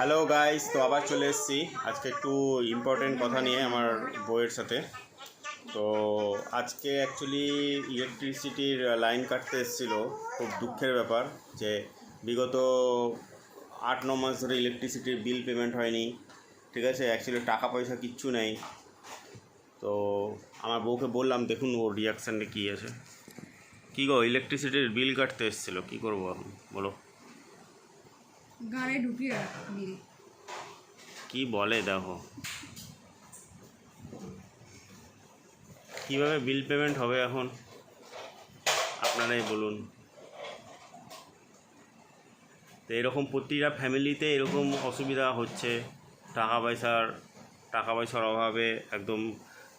Hello guys তো আবার চলে এসেছি। আজকে একটু ইম্পর্টেন্ট কথা নিয়ে আমার বইয়ের সাথে। তো আজকে অ্যাকচুয়ালি ইলেকট্রিসিটির লাইন কাটতে এসেছিল। খুব দুঃখের ব্যাপার যে বিগত আট, ন মাস ধরে ইলেকট্রিসিটির বিল পেমেন্ট হয়নি। ঠিক আছে? অ্যাকচুয়ালি টাকা পয়সা কিচ্ছু নেই। তো আমার বউকে বললাম, দেখুন ওর রিয়াকশানটা কী আছে? কী গো ইলেকট্রিসিটির বিল কাটতে এসেছিল। কী করব এখন? বলো। গাড়ে ঢুকিয়ে বিল কি বলে দেখো। কীভাবে বিল পেমেন্ট হবে এখন? আপনারাই বলুন। তো এরকম প্রতিটা ফ্যামিলিতে এরকম অসুবিধা হচ্ছে। টাকা পয়সার টাকা পয়সার অভাবে একদম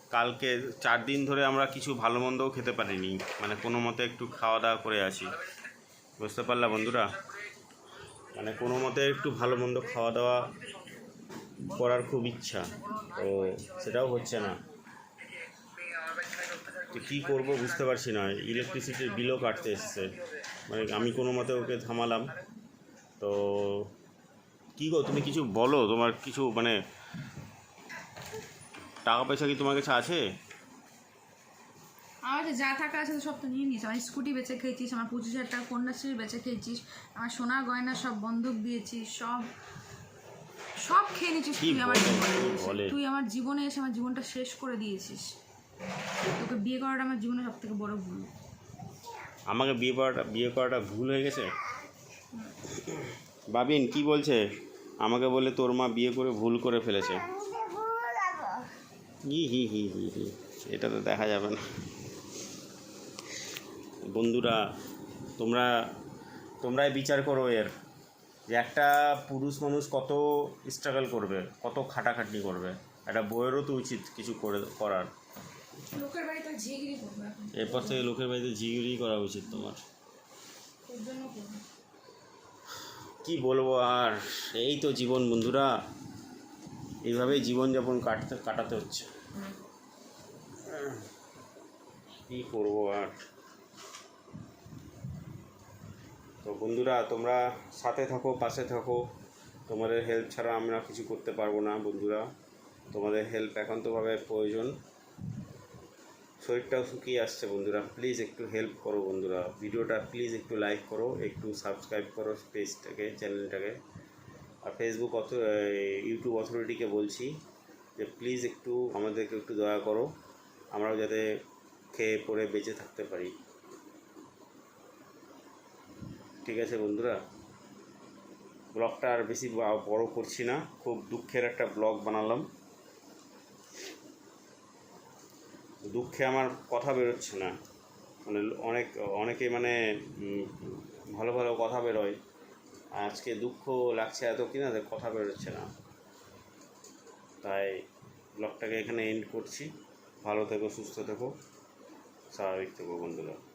কালকে চার দিন ধরে আমরা কিছু ভালো মন্দও খেতে পারিনি। মানে কোনো মতে একটু খাওয়া দাওয়া করে আছি। বুঝতে পারলা বন্ধুরা? মানে কোনো মতে একটু ভালো মন্দ খাওয়া দাওয়া করার খুব ইচ্ছা, তো সেটাও হচ্ছে না। তো কী করব বুঝতে পারছি না ইলেকট্রিসিটির বিলও কাটতে এসছে। মানে আমি কোনো মতে ওকে থামালাম। তো কী গো, তুমি কিছু বলো? তোমার কিছু মানে টাকা পয়সা কি তোমার কাছে আছে? আমার যে যা থাকা আছে সব তো নিয়ে নিস আমার স্কুটি বেচে খেয়েছিস আমার পঁচিশ হাজার টাকা কন্যাশ্রী বেচে খেয়েছিস আমার সোনা গয়না সব বন্ধক দিয়েছিস সব সব খেয়ে নিয়েছিস কি তুই আমার জীবনে। বলে? তুই আমার জীবনে এসে আমার জীবনটা শেষ করে দিয়েছিস। তোকে বিয়ে করাটা আমার জীবনে সব থেকে বড় ভুল। আমাকে বিয়ে করাটা বিয়ে করাটা ভুল হয়ে গেছে? বাবিন কি বলছে? আমাকে বলে তোর মা বিয়ে করে ভুল করে ফেলেছে। হি হি হি হি হি। এটা তো দেখা যাবে না। বন্ধুরা তোমরা তোমরাই বিচার করো এর যে একটা পুরুষ মানুষ কত স্ট্রাগল করবে কত খাটাখাটনি করবে। একটা বইয়েরও তো উচিত কিছু করে করার। লোকের এরপর থেকে লোকের বাড়িতে ঝিগড়ি করা উচিত তোমার। কি বলব আর এই তো জীবন বন্ধুরা। এইভাবেই জীবনযাপন কাটতে কাটাতে হচ্ছে। কি করব আর তো বন্ধুরা, তোমরা সাথে থাকো, পাশে থাকো। তোমাদের হেল্প ছাড়া আমরা কিছু করতে পারব না বন্ধুরা। তোমাদের হেল্প একান্তভাবে প্রয়োজন। শরীরটাও শুকিয়ে আসছে বন্ধুরা। প্লিজ একটু হেল্প করো বন্ধুরা। ভিডিওটা প্লিজ একটু লাইক করো, একটু সাবস্ক্রাইব করো পেজটাকে চ্যানেলটাকে আর ফেসবুক অথ ইউটিউব অথরিটিকে বলছি যে প্লিজ একটু আমাদেরকে একটু দয়া করো। আমরাও যাতে খেয়ে পরে বেঁচে থাকতে পারি। ঠিক আছে বন্ধুরা। ব্লগটা আর বেশি বড় করছি না, খুব দুঃখের একটা ব্লগ বানালাম। দুঃখে আমার কথা বেরোচ্ছে না। মানে অনেক অনেকে মানে ভালো ভালো কথা বেরোয়। আজকে দুঃখ লাগছে এত কিনা যে কথা বেরোচ্ছে না। তাই ব্লগটাকে এখানে এন্ড করছি। ভালো থেকো, সুস্থ থেকো। স্বাভাবিক থেকো বন্ধুরা।